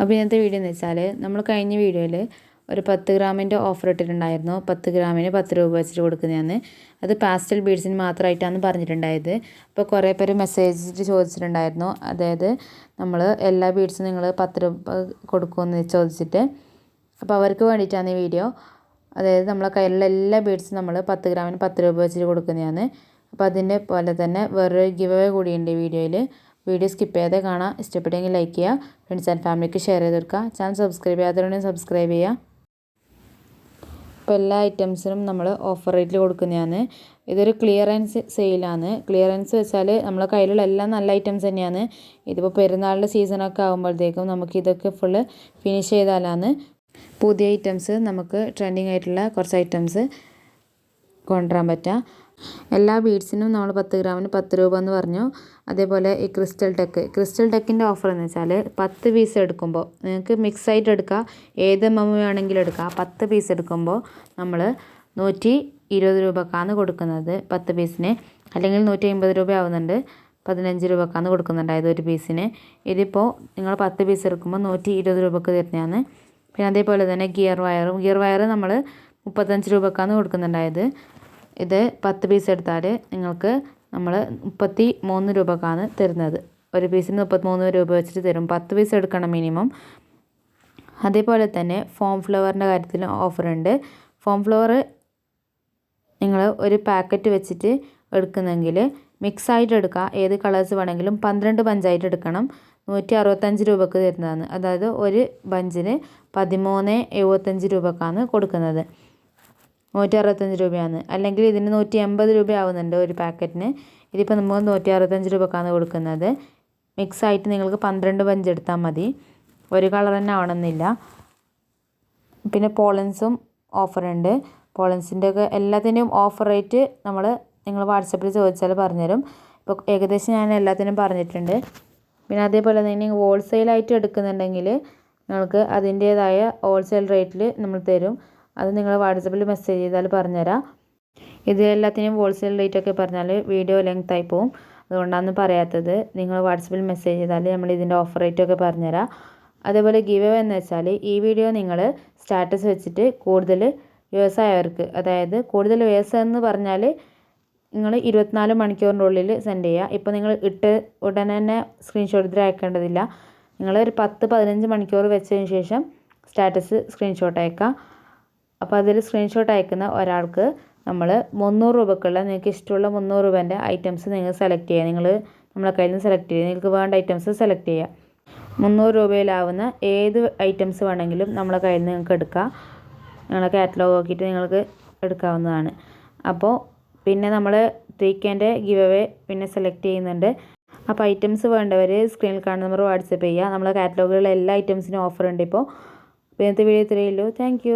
അപ്പോൾ ഇന്നത്തെ വീഡിയോ എന്ന് വെച്ചാൽ നമ്മൾ കഴിഞ്ഞ വീഡിയോയിൽ ഒരു പത്ത് ഗ്രാമിന്റെ ഓഫർ ഇട്ടിട്ടുണ്ടായിരുന്നു. പത്ത് ഗ്രാമിന് പത്ത് രൂപ വെച്ചിട്ട് കൊടുക്കുന്നതാണ് അത് പാസ്റ്റൽ ബീഡ്സിന് മാത്രമായിട്ടാണ് പറഞ്ഞിട്ടുണ്ടായത്. അപ്പോൾ കുറേ പേര് മെസ്സേജ് ചോദിച്ചിട്ടുണ്ടായിരുന്നു. അതായത് നമ്മൾ എല്ലാ ബീഡ്സും നിങ്ങൾ പത്ത് രൂപ കൊടുക്കുമെന്ന് ചോദിച്ചിട്ട്. അപ്പോൾ അവർക്ക് വേണ്ടിയിട്ടാണ് ഈ വീഡിയോ അതായത് നമ്മളെ കയ്യിലുള്ള എല്ലാ ബീഡ്സും നമ്മൾ പത്ത് ഗ്രാമിന് പത്ത് രൂപ വെച്ചിട്ട് കൊടുക്കുന്നതാണ് അപ്പോൾ അതിന്റെ പോലെ തന്നെ വേറൊരു ഗിവ് അവേ കൂടിയുണ്ട് ഈ വീഡിയോയിൽ വീഡിയോ സ്കിപ്പ് ചെയ്യാതെ കാണാം. ഇഷ്ടപ്പെട്ടെങ്കിൽ ലൈക്ക് ചെയ്യുക. ഫ്രണ്ട്സ് ആൻഡ് ഫാമിലിക്ക് ഷെയർ ചെയ്ത് കൊടുക്കുക. ചാനൽ സബ്സ്ക്രൈബ് ചെയ്യാത്തവരുണ്ടെങ്കിൽ സബ്സ്ക്രൈബ് ചെയ്യുക. ഇപ്പോൾ എല്ലാ ഐറ്റംസിനും നമ്മൾ ഓഫർ റേറ്റിൽ കൊടുക്കുന്നതാണ്. ഇതൊരു ക്ലിയറൻസ് സെയിലാണ് ക്ലിയറൻസ് വെച്ചാൽ നമ്മളെ കയ്യിലുള്ള എല്ലാം നല്ല ഐറ്റംസ് തന്നെയാണ്. ഇതിപ്പോൾ പെരുന്നാളിന്റെ സീസണൊക്കെ ആകുമ്പോഴത്തേക്കും നമുക്ക് ഇതൊക്കെ ഫുള്ള് ഫിനിഷ് ചെയ്താലാണ് പുതിയ ഐറ്റംസ് നമുക്ക് ട്രെൻഡിങ് ആയിട്ടുള്ള കുറച്ച് ഐറ്റംസ് കൊണ്ടുവരാൻ പറ്റുക. എല്ലാ ബീഡ്സിനും നമ്മൾ പത്ത് ഗ്രാമിന് പത്ത് രൂപ എന്ന് പറഞ്ഞു. അതേപോലെ ഈ ക്രിസ്റ്റൽ ടെക്ക് ക്രിസ്റ്റൽ ടെക്കിന്റെ ഓഫർ എന്ന് വെച്ചാൽ പത്ത് പീസ് എടുക്കുമ്പോൾ നിങ്ങൾക്ക് മിക്സ് ആയിട്ട് എടുക്കുക ഏത് മമ്മ വേണമെങ്കിലും എടുക്കുക പത്ത് പീസ് എടുക്കുമ്പോൾ നമ്മൾ നൂറ്റി ഇരുപത് രൂപക്കാണ് കൊടുക്കുന്നത് പത്ത് പീസിന്. അല്ലെങ്കിൽ നൂറ്റി അമ്പത് രൂപ ആവുന്നുണ്ട്. പതിനഞ്ച് രൂപക്കാണ് കൊടുക്കുന്നുണ്ടായത് ഒരു പീസിന്. ഇതിപ്പോൾ നിങ്ങൾ പത്ത് പീസ് എടുക്കുമ്പോൾ നൂറ്റി ഇരുപത് രൂപക്ക് തരുന്നതാണ്. പിന്നെ അതേപോലെ തന്നെ ഗിയർ വയറും. ഗിയർ വയർ നമ്മൾ മുപ്പത്തഞ്ച് രൂപക്കാണ് കൊടുക്കുന്നുണ്ടായത്. ഇത് പത്ത് പീസ് എടുത്താൽ നിങ്ങൾക്ക് നമ്മൾ മുപ്പത്തി മൂന്ന് രൂപക്കാണ് തരുന്നത്. ഒരു പീസിന് മുപ്പത്തിമൂന്ന് രൂപ വെച്ചിട്ട് തരും. പത്ത് പീസ് എടുക്കണം മിനിമം അതേപോലെ തന്നെ ഫോം ഫ്ലവറിന്റെ കാര്യത്തിലും ഓഫറുണ്ട് ഫോം ഫ്ലവർ നിങ്ങൾ ഒരു പാക്കറ്റ് വെച്ചിട്ട് എടുക്കുന്നെങ്കിൽ മിക്സ് ആയിട്ട് എടുക്കുക ഏത് കളേഴ്സ് വേണമെങ്കിലും പന്ത്രണ്ട് പഞ്ചായിട്ട് എടുക്കണം. നൂറ്റി അറുപത്തഞ്ച് രൂപക്ക് തരുന്നതാണ്. അതായത് ഒരു ബഞ്ചിന് പതിമൂന്ന് എഴുപത്തഞ്ച് രൂപക്കാണ് കൊടുക്കുന്നത്. നൂറ്റി അറുപത്തഞ്ച് രൂപയാണ്. അല്ലെങ്കിൽ ഇതിന് നൂറ്റി എൺപത് രൂപ ആവുന്നുണ്ട് ഒരു പാക്കറ്റിന്. ഇതിപ്പോൾ നമ്മൾ നൂറ്റി അറുപത്തഞ്ച് രൂപക്കാണ് കൊടുക്കുന്നത്. മിക്സ് ആയിട്ട് നിങ്ങൾക്ക് പന്ത്രണ്ട് പഞ്ച് എടുത്താൽ മതി. ഒരു കളർ തന്നെ ആവണമെന്നില്ല. പിന്നെ പോളൻസും ഓഫറുണ്ട് പോളൻസിന്റെ ഒക്കെ എല്ലാത്തിന്റെയും ഓഫർ റേറ്റ് നമ്മൾ നിങ്ങൾ വാട്സപ്പിൽ ചോദിച്ചാൽ പറഞ്ഞുതരും. ഇപ്പോൾ ഏകദേശം ഞാൻ എല്ലാത്തിനും പറഞ്ഞിട്ടുണ്ട്. പിന്നെ അതേപോലെ തന്നെ ഹോൾസെയിലായിട്ട് എടുക്കുന്നുണ്ടെങ്കിൽ നിങ്ങൾക്ക് അതിന്റേതായ ഹോൾസെയിൽ റേറ്റിൽ നമ്മൾ തരും. അത് നിങ്ങൾ വാട്സപ്പിൽ മെസ്സേജ് ചെയ്താൽ പറഞ്ഞുതരാം. ഇതിലെല്ലാത്തിനും ഹോൾസെയിൽ റേറ്റ് ഒക്കെ പറഞ്ഞാൽ വീഡിയോ ലെങ്ത് ആയി പോവും. അതുകൊണ്ടാണ് പറയാത്തത്. നിങ്ങൾ വാട്സപ്പിൽ മെസ്സേജ് ചെയ്താൽ നമ്മൾ ഇതിന്റെ ഓഫർ റേറ്റ് ഒക്കെ പറഞ്ഞുതരാം. അതേപോലെ ഗിവ് അവേ എന്ന് വെച്ചാൽ ഈ വീഡിയോ നിങ്ങൾ സ്റ്റാറ്റസ് വെച്ചിട്ട് കൂടുതൽ വ്യവസായവർക്ക് അതായത് കൂടുതൽ വ്യൂവേഴ്സ് എന്ന് പറഞ്ഞാൽ നിങ്ങൾ ഇരുപത്തിനാല് മണിക്കൂറിന്റെ ഉള്ളിൽ സെൻഡ് ചെയ്യുക ഇപ്പോൾ നിങ്ങൾ ഇട്ട് ഉടനെ തന്നെ സ്ക്രീൻഷോട്ട് ഇതിൽ അയക്കേണ്ടതില്ല. നിങ്ങൾ ഒരു പത്ത് പതിനഞ്ച് മണിക്കൂർ വെച്ചതിന് ശേഷം സ്റ്റാറ്റസ് സ്ക്രീൻഷോട്ട് അയക്കുക അപ്പോൾ അതിൽ സ്ക്രീൻഷോട്ട് അയക്കുന്ന ഒരാൾക്ക് നമ്മൾ മുന്നൂറ് രൂപക്കുള്ള നിങ്ങൾക്ക് ഇഷ്ടമുള്ള മുന്നൂറ് രൂപേന്റെ ഐറ്റംസ് നിങ്ങൾ സെലക്ട് ചെയ്യുക. നിങ്ങൾ നമ്മളെ കയ്യിൽ നിന്ന് സെലക്ട് ചെയ്യുക. നിങ്ങൾക്ക് വേണ്ട ഐറ്റംസ് സെലക്ട് ചെയ്യുക. മുന്നൂറ് രൂപയിലാവുന്ന ഏത് ഐറ്റംസ് വേണമെങ്കിലും നമ്മളെ കയ്യിൽ നിന്ന് നിങ്ങൾക്ക് എടുക്കാം. നിങ്ങളെ കാറ്റലോഗ് നോക്കിയിട്ട് നിങ്ങൾക്ക് എടുക്കാവുന്നതാണ്. അപ്പോൾ പിന്നെ നമ്മൾ ത്രീ കെന്റെ ഗിവ് അവേ പിന്നെ സെലക്ട് ചെയ്യുന്നുണ്ട്. അപ്പോൾ ഐറ്റംസ് വേണ്ടവർ സ്ക്രീനിൽ കാണുന്ന നമ്പർ വാട്സപ്പ് ചെയ്യുക. നമ്മളെ കാറ്റലോഗിലുള്ള എല്ലാ ഐറ്റംസിനും ഓഫർ ഉണ്ട് ഇപ്പോൾ ഇന്നത്തെ വീഡിയോ ഇത്രയേ ഉള്ളൂ. താങ്ക്